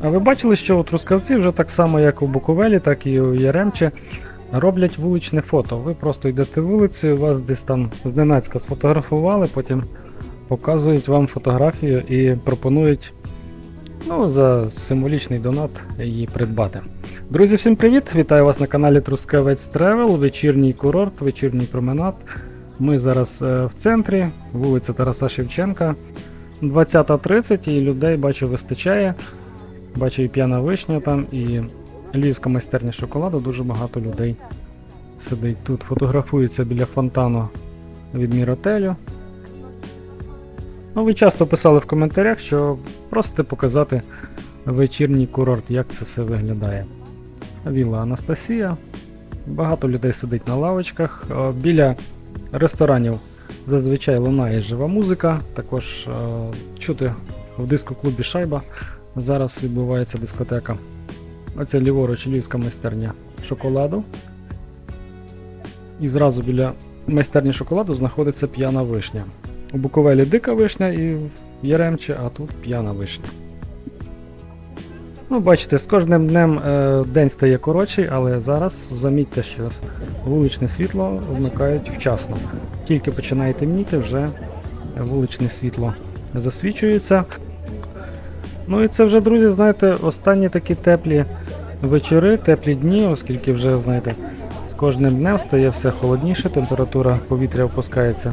А ви бачили, що Трускавці вже так само, як у Буковелі, так і у Яремче, роблять вуличне фото. Ви просто йдете вулицею, вас десь там зненацька сфотографували, потім показують вам фотографію і пропонують ну, за символічний донат її придбати. Друзі, всім привіт! Вітаю вас на каналі Трускавець Тревел, вечірній курорт, вечірній променад. Ми зараз е, в центрі, вулиця Тараса Шевченка. 20.30 і людей бачу вистачає. Бачу і п'яна вишня там, і львівська майстерня шоколаду, дуже багато людей сидить тут, фотографуються біля фонтану від Міротелю. Ну, ви часто писали в коментарях, що просите показати вечірній курорт, як це все виглядає. Вілла Анастасія. Багато людей сидить на лавочках. Е, Біля ресторанів зазвичай лунає жива музика. Також е, чути в диско-клубі Шайба. Зараз відбувається дискотека. Оце ліворуч львівська майстерня шоколаду. І зразу біля майстерні шоколаду знаходиться п'яна вишня. У Буковелі дика вишня і в Яремче, а тут п'яна вишня. Ну, бачите, з кожним днем е, день стає коротший, але зараз замітьте, що вуличне світло вмикають вчасно. Тільки починає темніти, вже вуличне світло засвічується. Ну і це вже, друзі, знаєте, останні такі теплі вечори, теплі дні, оскільки вже, знаєте, з кожним днем стає все холодніше, температура повітря опускається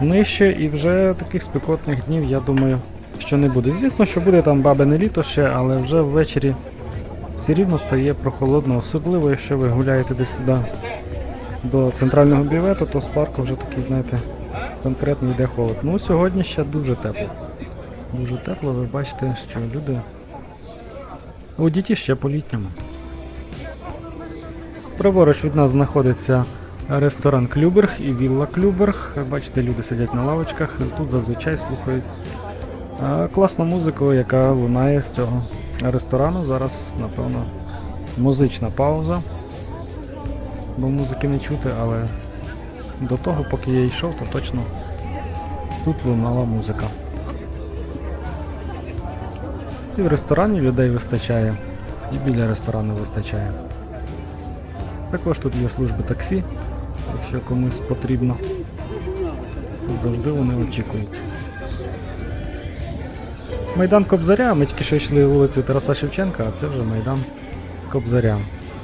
нижче, і вже таких спекотних днів, я думаю, що не буде. Звісно, що буде там бабине літо ще, але вже ввечері все рівно стає прохолодно, особливо, якщо ви гуляєте десь туди до центрального бювету, то з парку вже такий, знаєте, конкретно йде холод. Ну, сьогодні ще дуже тепло. Дуже тепло, ви бачите, що люди у діті ще по-літньому. Праворуч від нас знаходиться ресторан Клюберг і Вілла Клюберг. Бачите, люди сидять на лавочках, тут зазвичай слухають класну музику, яка лунає з цього ресторану. Зараз, напевно, музична пауза, бо музики не чути, але до того, поки я йшов, то точно тут лунала музика. І в ресторані людей вистачає, і біля ресторану вистачає. Також тут є служби таксі, якщо комусь потрібно. Тут завжди вони очікують. Майдан Кобзаря, ми тільки що йшли вулицею Тараса Шевченка, а це вже Майдан Кобзаря.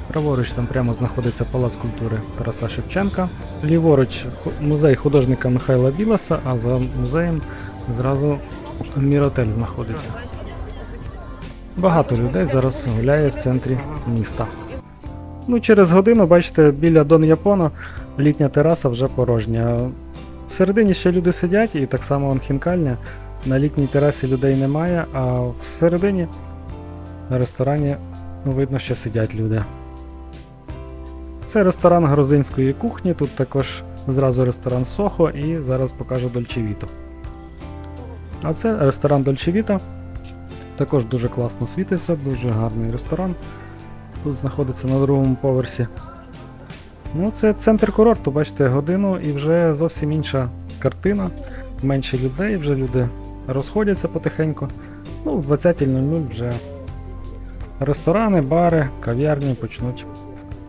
Праворуч там прямо знаходиться Палац культури Тараса Шевченка. Ліворуч музей художника Михайла Біласа, а за музеєм зразу Міротель знаходиться. Багато людей зараз гуляє в центрі міста. Ну, через годину, бачите, біля Дон Японо літня тераса вже порожня. Всередині ще люди сидять, і так само вон хінкальня. На літній терасі людей немає, а всередині на ресторані ну, видно, що сидять люди. Це ресторан грузинської кухні, тут також зразу ресторан Сохо і зараз покажу Дольчевіто. А це ресторан Дольчевіто. Також дуже класно світиться, дуже гарний ресторан. Тут знаходиться на другому поверсі. Ну, це центр курорту, бачите, годину і вже зовсім інша картина. Менше людей, вже люди розходяться потихеньку. Ну, в 20.00 вже ресторани, бари, кав'ярні почнуть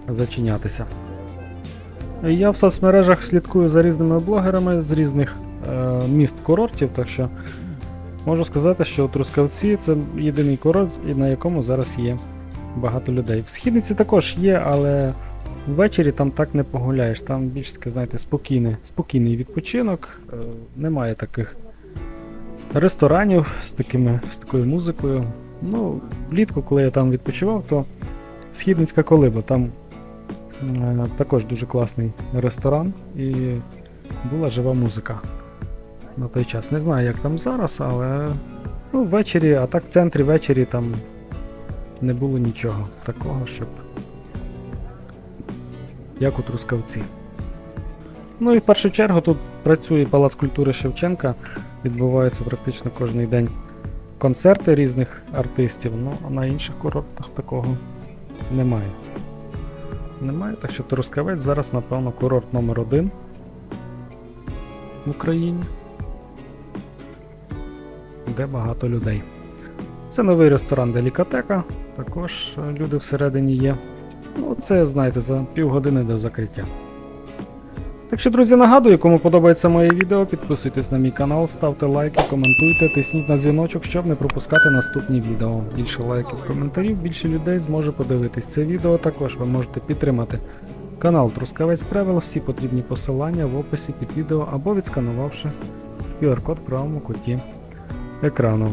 зачинятися. Я в соцмережах слідкую за різними блогерами з різних е, міст курортів, так що можу сказати, що Трускавці це єдиний курорт, на якому зараз є багато людей. В східниці також є, але ввечері там так не погуляєш. Там більш таке, знаєте, спокійний, спокійний відпочинок. е, Немає таких ресторанів з, такими, з такою музикою. Ну, влітку, коли я там відпочивав, то східницька колиба. Там е, також дуже класний ресторан і була жива музика на той час. Не знаю, як там зараз, але ну, ввечері, а так в центрі ввечері там не було нічого такого, щоб. Як у Трускавці. Ну і в першу чергу тут працює Палац культури Шевченка. Відбуваються практично кожен день концерти різних артистів, ну а на інших курортах такого немає. Немає, так що Трускавець зараз, напевно, курорт номер один в Україні, де багато людей. Це новий ресторан Делікатека. Також е, люди всередині є. Ну, це, знаєте, за півгодини до закриття. Так що, друзі, нагадую, кому подобається моє відео, підписуйтесь на мій канал, ставте лайки, коментуйте, тисніть на дзвіночок, щоб не пропускати наступні відео. Більше лайків, коментарів, більше людей зможе подивитись це відео. Також ви можете підтримати канал Трускавець Тревел, всі потрібні посилання в описі під відео або відсканувавши QR-код в правому куті екрану.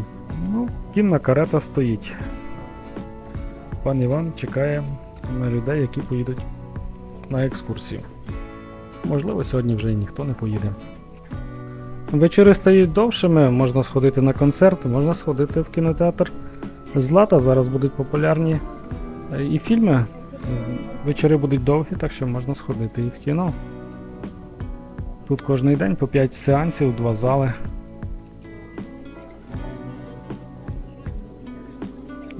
Ну, кінна карета стоїть. Пан Іван чекає на людей, які поїдуть на екскурсію. Можливо, сьогодні вже і ніхто не поїде. Вечори стають довшими, можна сходити на концерт, можна сходити в кінотеатр. Злата зараз будуть популярні і фільми. Вечори будуть довгі, так що можна сходити і в кіно. Тут кожен день по 5 сеансів, 2 зали.